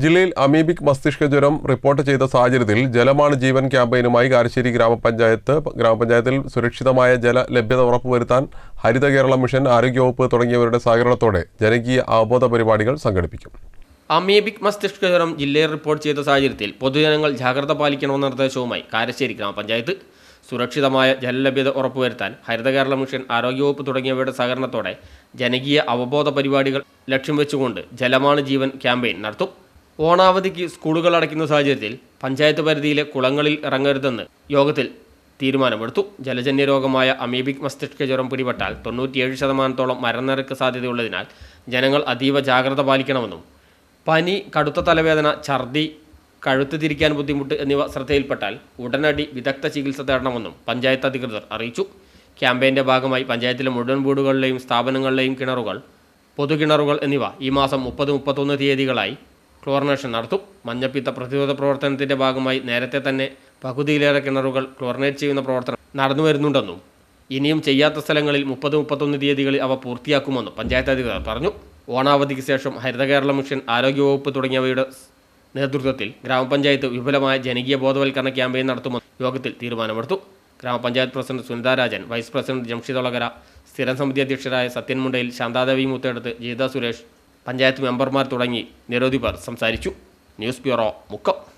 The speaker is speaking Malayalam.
ജില്ലയിൽ അമീബിക് മസ്തിഷ്ക ജ്വരം റിപ്പോർട്ട് ചെയ്ത സാഹചര്യത്തിൽ ജലമാണ് ജീവൻ ക്യാമ്പയിനുമായി കാരശ്ശേരി ഗ്രാമപഞ്ചായത്ത് ഗ്രാമപഞ്ചായത്തിൽ സുരക്ഷിതമായ ജല ലഭ്യത ഉറപ്പുവരുത്താൻ ഹരിത കേരള മിഷൻ ആരോഗ്യവകുപ്പ് തുടങ്ങിയവരുടെ സഹകരണത്തോടെ ജനകീയ അവബോധ പരിപാടികൾ സംഘടിപ്പിക്കും. അമീബിക് മസ്തിഷ്ക ജ്വരം ജില്ലയിൽ റിപ്പോർട്ട് ചെയ്ത സാഹചര്യത്തിൽ പൊതുജനങ്ങൾ ജാഗ്രത പാലിക്കണമെന്ന നിർദ്ദേശവുമായി കാരശ്ശേരി ഗ്രാമപഞ്ചായത്ത് സുരക്ഷിതമായ ജല ലഭ്യത ഉറപ്പുവരുത്താൻ ഹരിത കേരള മിഷൻ ആരോഗ്യവകുപ്പ് തുടങ്ങിയവയുടെ സഹകരണത്തോടെ ജനകീയ അവബോധ പരിപാടികൾ ലക്ഷ്യം വെച്ചുകൊണ്ട് ജലമാണ് ജീവൻ ക്യാമ്പയിൻ നടത്തും. ഓണാവധിക്ക് സ്കൂളുകൾ അടയ്ക്കുന്ന സാഹചര്യത്തിൽ പഞ്ചായത്ത് പരിധിയിലെ കുളങ്ങളിൽ ഇറങ്ങരുതെന്ന് യോഗത്തിൽ തീരുമാനമെടുത്തു. ജലജന്യ രോഗമായ അമീബിക് മസ്തിഷ്ക ജ്വരം പിടിപെട്ടാൽ തൊണ്ണൂറ്റിയേഴ് ശതമാനത്തോളം മരണനിരക്ക് സാധ്യതയുള്ളതിനാൽ ജനങ്ങൾ അതീവ ജാഗ്രത പാലിക്കണമെന്നും പനി കടുത്ത തലവേദന ഛർദി കഴുത്ത് തിരിക്കാൻ ബുദ്ധിമുട്ട് എന്നിവ ശ്രദ്ധയിൽപ്പെട്ടാൽ ഉടനടി വിദഗ്ധ ചികിത്സ തേടണമെന്നും പഞ്ചായത്ത് അധികൃതർ അറിയിച്ചു. ക്യാമ്പയിന്റെ ഭാഗമായി പഞ്ചായത്തിലെ മുഴുവൻ വീടുകളിലെയും സ്ഥാപനങ്ങളിലെയും കിണറുകൾ പൊതുകിണറുകൾ എന്നിവ ഈ മാസം മുപ്പത് മുപ്പത്തൊന്ന് തീയതികളായി ക്ലോറിനേഷൻ നടത്തും. മഞ്ഞപ്പിത്ത പ്രതിരോധ പ്രവർത്തനത്തിന്റെ ഭാഗമായി നേരത്തെ തന്നെ പകുതിയിലേറെ കിണറുകൾ ക്ലോറിനേറ്റ് ചെയ്യുന്ന പ്രവർത്തനം നടന്നു വരുന്നുണ്ടെന്നും ഇനിയും ചെയ്യാത്ത സ്ഥലങ്ങളിൽ മുപ്പത് മുപ്പത്തൊന്ന് തീയതികളിൽ അവ പൂർത്തിയാക്കുമെന്നും പഞ്ചായത്ത് അധികൃതർ പറഞ്ഞു. ഓണാവധിക്ക് ശേഷം ഹരിത കേരള മിഷൻ ആരോഗ്യവകുപ്പ് തുടങ്ങിയവയുടെ നേതൃത്വത്തിൽ ഗ്രാമപഞ്ചായത്ത് വിപുലമായ ജനകീയ ബോധവൽക്കരണ ക്യാമ്പയിൻ നടത്തുമെന്ന് യോഗത്തിൽ തീരുമാനമെടുത്തു. ഗ്രാമപഞ്ചായത്ത് president Sunitharajan vice president Jamshid Olakara സ്ഥിരം സമിതി അധ്യക്ഷരായ സത്യൻ മുണ്ടയിൽ ശാന്താദേവി മുത്തേടത്ത് ജീത സുരേഷ് പഞ്ചായത്ത് മെമ്പർമാർ തുടങ്ങി. നിരവധി പേർ സംസാരിച്ചു. News bureau Mukkam.